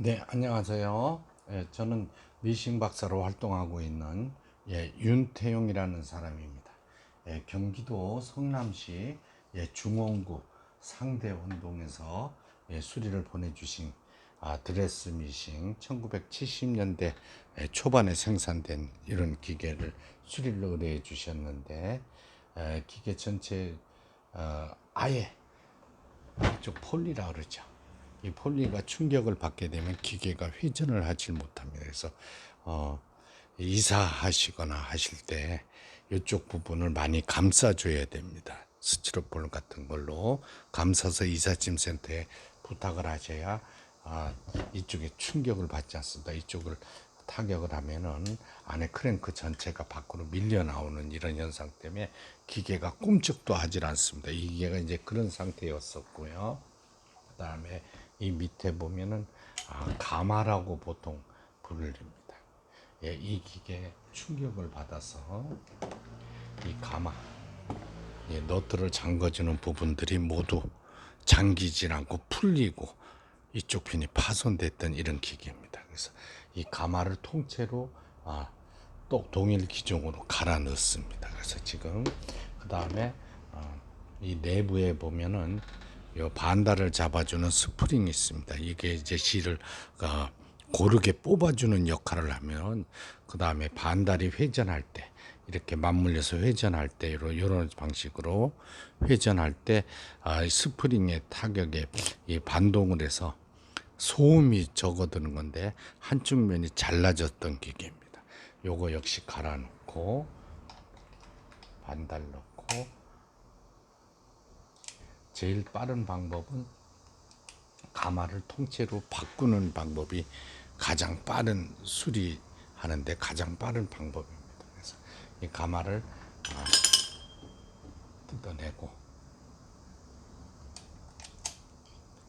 네, 안녕하세요. 예, 저는 미싱 박사로 활동하고 있는 예, 윤태용이라는 사람입니다. 예, 경기도 성남시 예, 중원구 상대원동에서 예, 수리를 보내주신 아, 드레스 미싱 1970년대 예, 초반에 생산된 이런 기계를 수리를 의뢰해 주셨는데 에, 기계 전체 어, 아예 이쪽 폴리라 그러죠. 이 폴리가 충격을 받게 되면 기계가 회전을 하지 못합니다. 그래서 어, 이사하시거나 하실 때 이쪽 부분을 많이 감싸줘야 됩니다. 스티로폴 같은 걸로 감싸서 이삿짐 센터에 부탁을 하셔야 아, 이쪽에 충격을 받지 않습니다. 이쪽을 타격을 하면은 안에 크랭크 전체가 밖으로 밀려 나오는 이런 현상 때문에 기계가 꿈쩍도 하질 않습니다. 이 기계가 이제 그런 상태였었고요. 그다음에 이 밑에 보면은 아, 가마라고 보통 부릅니다. 예, 이 기계 충격을 받아서 이 가마, 예, 너트를 잠궈주는 부분들이 모두 잠기질 않고 풀리고 이쪽 핀이 파손됐던 이런 기계입니다. 그래서 이 가마를 통째로 아, 또 동일 기종으로 갈아 넣습니다. 그래서 지금 그 다음에 어, 이 내부에 보면은 요 반달을 잡아주는 스프링이 있습니다. 이게 이제 실을 어, 고르게 뽑아주는 역할을 하면 그 다음에 반달이 회전할 때 이렇게 맞물려서 회전할 때 이런 방식으로 회전할 때 아, 이 스프링의 타격에 이 반동을 해서 소음이 적어드는 건데 한쪽 면이 잘라졌던 기계입니다. 요거 역시 갈아놓고 반달 넣고 제일 빠른 방법은 가마를 통째로 바꾸는 방법이 가장 빠른 수리하는데 가장 빠른 방법입니다. 그래서 이 가마를 아, 뜯어내고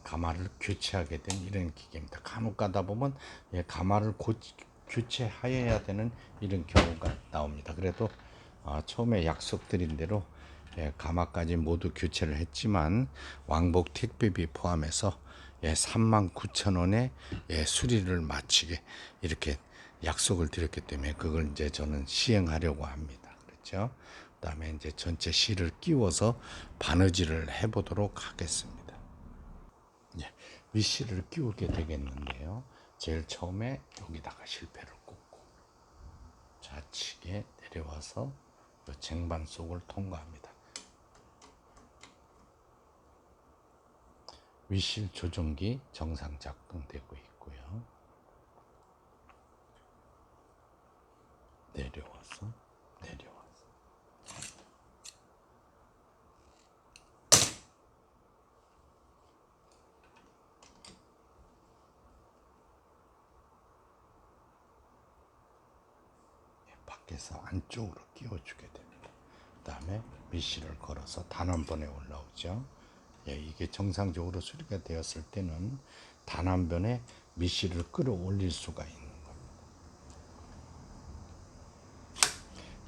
가마를 교체하게 된 이런 기계입니다. 간혹 가다 보면 예, 가마를 고, 교체하여야 되는 이런 경우가 나옵니다. 그래도 아, 처음에 약속드린 대로 예, 가마까지 모두 교체를 했지만 왕복 택배비 포함해서 예, 3만 9천 원에 예, 수리를 마치게 이렇게 약속을 드렸기 때문에 그걸 이제 저는 시행하려고 합니다. 그렇죠? 그다음에 이제 전체 실을 끼워서 바느질을 해 보도록 하겠습니다. 예, 위실을 끼우게 되겠는데요. 제일 처음에 여기다가 실패를 꽂고 좌측에 내려와서 이 쟁반 속을 통과합니다. 위실 조종기 정상 작동되고 있고요. 내려와서 내려와서 예, 밖에서 안쪽으로 끼워주게 됩니다. 그 다음에 미실을 걸어서 단 한 번에 올라오죠. 예, 이게 정상적으로 수리가 되었을 때는 단한 번에 미실을 끌어올릴 수가 있는 겁니다.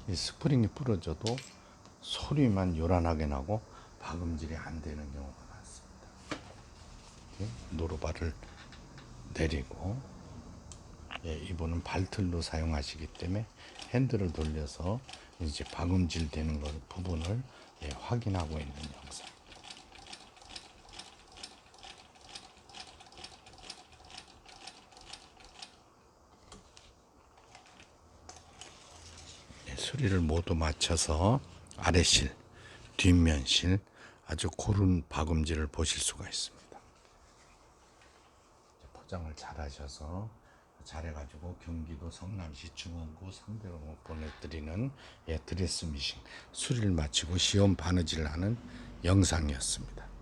이 스프링이 부러져도 소리만 요란하게 나고 박음질이 안 되는 경우가 많습니다. 노루발을 내리고 예, 이분은 발틀로 사용하시기 때문에 핸들을 돌려서 이제 박음질 되는 것 부분을 예, 확인하고 있는 영 수리를 모두 마쳐서 아래실, 뒷면실 아주 고른 박음질을 보실 수가 있습니다. 포장을 잘 하셔서 잘해가지고 경기도 성남시 중원구 상대로 보내드리는 예, 드레스 미싱 수리를 마치고 시험 바느질을 하는 영상이었습니다.